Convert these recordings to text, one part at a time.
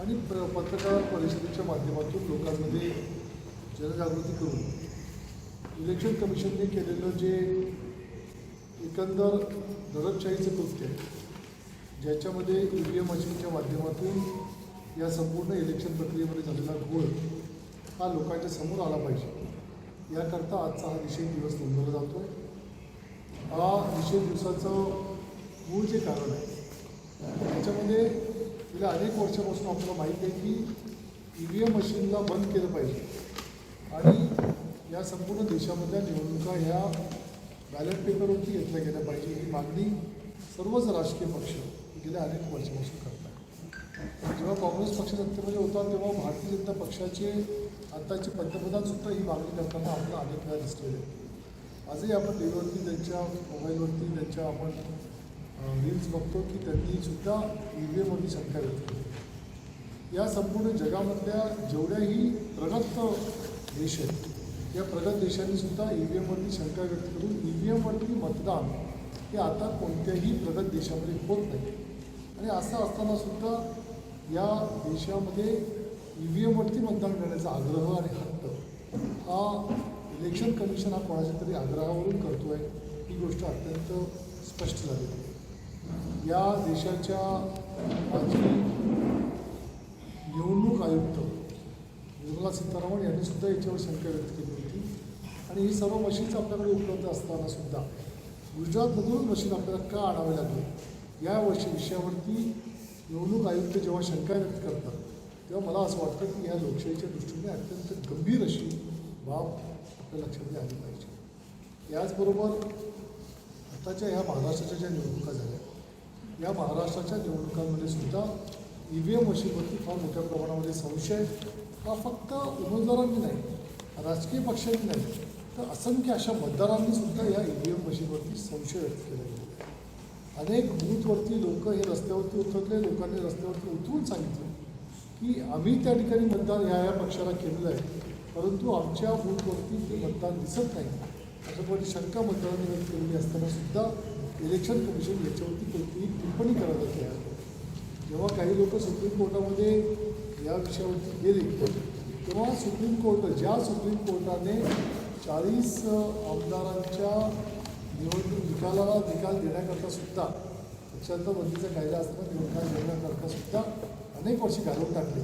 आणि पत्रकार परिषदेच्या माध्यमातून लोकांमध्ये जनजागृती करून इलेक्शन कमिशनने केलेलं जे एकंदर दरदशाहीचं कृत्य आहे ज्याच्यामध्ये ई व्ही एम मशीनच्या माध्यमातून या संपूर्ण इलेक्शन प्रक्रियेमध्ये झालेला घोळ हा लोकांच्या समोर आला पाहिजे. याकरता आजचा हा निषेध दिवस नोंदवला जातो आहे हा निषेध दिवसाचं मूळ जे कारण आहे त्याच्यामध्ये गेल्या अनेक वर्षापासून आपल्याला माहीत आहे की ई व्ही एम मशीनला बंद केलं पाहिजे आणि या संपूर्ण देशामधल्या निवडणुका ह्या बॅलेट पेपरवरती घेतल्या गेल्या पाहिजे ही मागणी सर्वच राजकीय पक्ष गेल्या अनेक वर्षापासून करतात जेव्हा काँग्रेस पक्ष सत्तेमध्ये होता तेव्हा भारतीय जनता पक्षाचे आत्ताचे पंतप्रधानसुद्धा ही मागणी करताना आपल्याला अनेक वेळा दिसलेले आहे. आजही आपण टी व्हीवरती त्यांच्या मोबाईलवरती त्यांच्या आपण रील्स बघतो की त्यांनीसुद्धा ई व्ही एमवरती शंका व्यक्त या संपूर्ण जगामधल्या जेवढ्याही प्रगत देश आहेत या प्रगत देशांनीसुद्धा ई व्ही एमवरती शंका व्यक्त करून ई व्ही एमवरती मतदान हे आता कोणत्याही प्रगत देशामध्ये होत नाही. आणि असं असतानासुद्धा या देशामध्ये ई व्ही एमवरती मतदान करण्याचा आग्रह आणि हक्क हा इलेक्शन कमिशन हा कोणाच्या तरी आग्रहावरून करतो आहे ही गोष्ट अत्यंत स्पष्ट झालेली आहे. या देशाच्या माजी निवडणूक आयुक्त निर्मला सीतारामन यांनी सुद्धा याच्यावर शंका व्यक्त केली होती. आणि ही सर्व मशीन्स आपल्याकडे उपलब्ध असताना सुद्धा गुजरातमधून मशीन आपल्याला का आणावे लागले? या वर्षी विषयावरती निवडणूक आयुक्त जेव्हा शंका व्यक्त करतात तेव्हा मला असं वाटतं की या लोकशाहीच्या दृष्टीने अत्यंत गंभीर अशी बाब आपल्या लक्षात आली पाहिजे. याचबरोबर आताच्या ह्या महाराष्ट्राच्या ज्या निवडणुका झाल्या या महाराष्ट्राच्या निवडणुकांमध्ये सुद्धा ई व्ही एम मशीनवरती फार मोठ्या प्रमाणामध्ये संशय हा फक्त उमेदवारांनी नाही राजकीय पक्षांनी नाही तर असंख्य अशा मतदारांनी सुद्धा या ई व्ही एम मशीनवरती संशय व्यक्त केला गेला अनेक बूथवरती लोक हे रस्त्यावरती उतरले लोकांनी रस्त्यावरती उतरून सांगितलं की आम्ही त्या ठिकाणी मतदान या या पक्षाला केलेलं आहे परंतु आमच्या बूथवरती ते मतदान दिसत नाही. अशा प्रकारची शंका मतदारांनी व्यक्त केलेली असताना सुद्धा इलेक्शन कमिशन याच्यावरती कोणतीही टिप्पणी करायला तयार नाही. जेव्हा काही लोक सुप्रीम कोर्टामध्ये या विषयावरती गेले तेव्हा सुप्रीम कोर्ट ज्या सुप्रीम कोर्टाने चाळीस आमदारांच्या निवडणूक निकालाला निकाल देण्याकरता सुद्धा पक्षांतर बंदीचा कायदा असताना निवडणुका देण्याकरता सुद्धा अनेक वर्षे घालवून टाकले.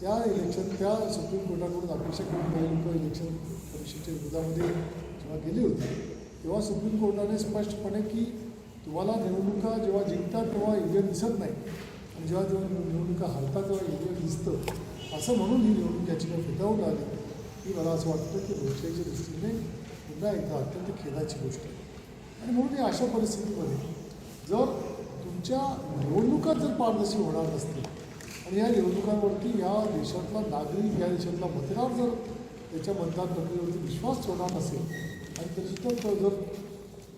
त्या इलेक्शन त्या सुप्रीम कोर्टाकडून अपेक्षा करून काही लोक इलेक्शन कमिशनच्या विरोधामध्ये जेव्हा गेली होती तेव्हा सुप्रीम कोर्टाने स्पष्टपणे की तुम्हाला निवडणुका जेव्हा जिंकतात तेव्हा ईव्हीएम दिसत नाही. आणि जेव्हा जेव्हा निवडणुका हरतात तेव्हा ईव्हीएम दिसतं. असं म्हणून ही निवडणूक याचिका फेटाळून आली. ही मला असं वाटतं की लोकशाहीच्या दृष्टीने पुन्हा एकदा अत्यंत खेदाची गोष्ट आहे. आणि म्हणून या अशा परिस्थितीमध्ये जर तुमच्या निवडणुका जर पारदर्शी होणार नसतील आणि या निवडणुकांवरती या देशातला नागरिक या देशातला मतदार जर त्याच्या मतदान प्रक्रियेवरती विश्वास ठेवणार नसेल आणि त्याच्यातून जर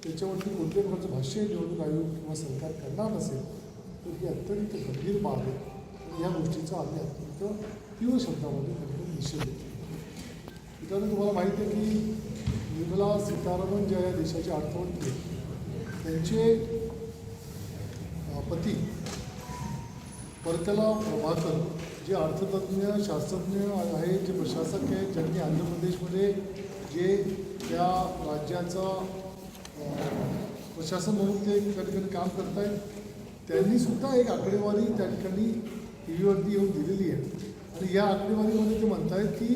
त्याच्यावरती कोणत्याही प्रकारचं भाष्य निवडणूक आयोग किंवा सरकार करणार नसेल तर ही अत्यंत गंभीर बाब आहे. या गोष्टीचा आम्ही अत्यंत तीव्र शब्दामध्ये त्यांनी निषेध देतो मित्रांनो तुम्हाला माहिती आहे की निर्मला सीतारामन ज्या या देशाचे अर्थमंत्री त्यांचे पती परतला प्रभाकर जे अर्थतज्ञ शास्त्रज्ञ आहे जे प्रशासक आहेत ज्यांनी आंध्र प्रदेशमध्ये जे त्या राज्याचा प्रशासन म्हणून ते त्या ठिकाणी काम करत आहेत त्यांनी सुद्धा एक आकडेवारी त्या ठिकाणी टी व्हीवरती येऊन दिलेली आहे. आणि या आकडेवारीमध्ये ते म्हणतायत की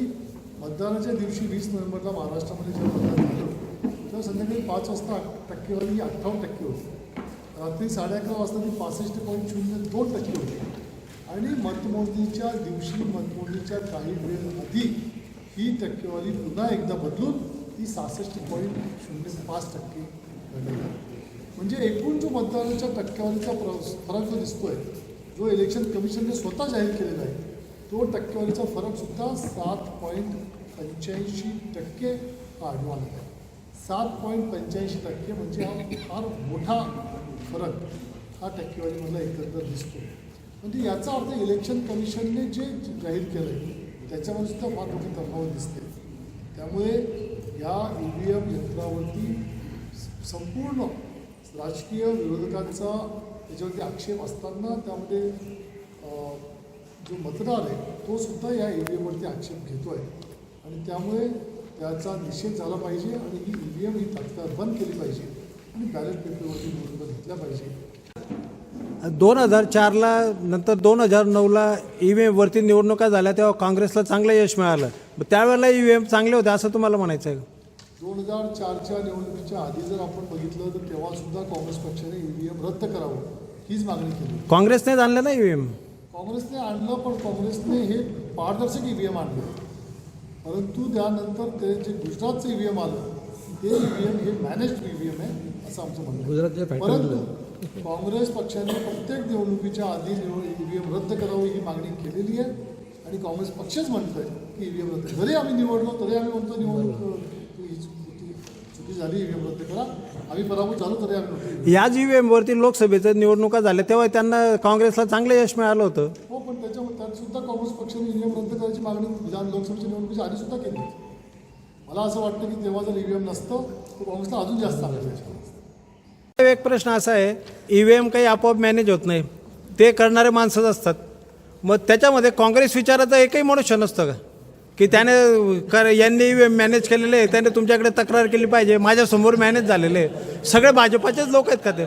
मतदानाच्या दिवशी वीस नोव्हेंबरला महाराष्ट्रामध्ये जेव्हा मतदान झालं तेव्हा संध्याकाळी पाच वाजता टक्केवारी ही अठ्ठावन्न टक्के होती. रात्री साडे अकरा वाजता ती पासष्ट पॉईंट शून्य दोन टक्के होती. आणि मतमोजणीच्या दिवशी मतमोजणीच्या काही वेळ आधी ही टक्केवारी पुन्हा एकदा बदलून ती सहासष्ट पॉईंट शून्य पाच टक्के आहे. म्हणजे एकूण जो मतदानाच्या टक्केवारीचा प्र फरक जो दिसतोय जो इलेक्शन कमिशनने स्वतः जाहीर केलेला आहे तो टक्केवारीचा फरकसुद्धा सात पॉईंट पंच्याऐंशी टक्के हा आढळून आलेला आहे. सात पॉईंट पंच्याऐंशी टक्के म्हणजे हा फार मोठा फरक हा टक्केवारीमधला एकंदर दिसतो म्हणजे याचा अर्थ इलेक्शन कमिशनने जे जाहीर केलं आहे त्याच्यामध्ये सुद्धा फार मोठी तफावत दिसते त्यामुळे या ई व्ही एम यंत्रावरती संपूर्ण राजकीय विरोधकांचा त्याच्यावरती आक्षेप असताना त्यामध्ये जो मतदार आहे तो सुद्धा या ई व्ही एमवरती आक्षेप घेतो आहे आणि त्यामुळे त्याचा निषेध झाला पाहिजे आणि ही ई व्ही एम ही तात्काळ बंद केली पाहिजे आणि बॅलेट पेपरवरती निवडणुका घेतल्या पाहिजे. दोन हजार चारला नंतर दोन हजार नऊला ई व्ही एमवरती निवडणुका झाल्या तेव्हा काँग्रेसला चांगलं यश मिळालं. मग त्यावेळेला ई व्ही एम चांगले होते असं तुम्हाला म्हणायचं आहे का? दोन हजार चारच्या निवडणुकीच्या आधी जर आपण बघितलं तर तेव्हा सुद्धा काँग्रेस पक्षाने ई व्ही एम रद्द करावं हीच मागणी केली. काँग्रेसने आणलं ना ई व्ही एम काँग्रेसने आणलं पण काँग्रेसने हे पारदर्शक ई व्ही एम आणलं. परंतु त्यानंतर ते जे गुजरातचं ई व्ही एम आलं ते ई व्ही एम हे मॅनेज्ड ई व्ही एम आहे असं आमचं म्हणणं आहे. गुजरातच्या परंतु काँग्रेस पक्षाने प्रत्येक निवडणुकीच्या आधी निवड ई व्ही एम रद्द करावं ही मागणी केलेली आहे. आणि काँग्रेस पक्षच म्हणतोय की ई व्ही एम रद्द जरी आम्ही निवडलो तरी आम्ही म्हणतो निवडणूक चुकी झाली ई व्ही एम रद्द करा. आम्ही पराभूत झालो तरी आम्ही म्हणतो या जी व्ही एमवरती लोकसभेचं निवडणुका झाल्या तेव्हा त्यांना काँग्रेसला चांगलं यश मिळालं होतं. हो पण त्याच्यामध्ये सुद्धा काँग्रेस पक्षाने ईव्हीएम रद्द करायची मागणी विधान लोकसभेच्या निवडणुकीच्या आधी सुद्धा केली. मला असं वाटतं की तेव्हा जर ईव्हीएम नसतं तर काँग्रेसला अजून जास्त आलं एक प्रश्न असा आहे ई व्ही एम काही आपोआप मॅनेज होत नाही. ते करणारे माणसंच असतात. मग त्याच्यामध्ये काँग्रेस विचाराचा एकही मनुष्य नसतं का? की त्याने कर यांनी ई व्ही एम मॅनेज केलेले आहे त्याने तुमच्याकडे तक्रार केली पाहिजे माझ्यासमोर मॅनेज झालेले आहे. सगळे भाजपाचेच लोक आहेत का ते?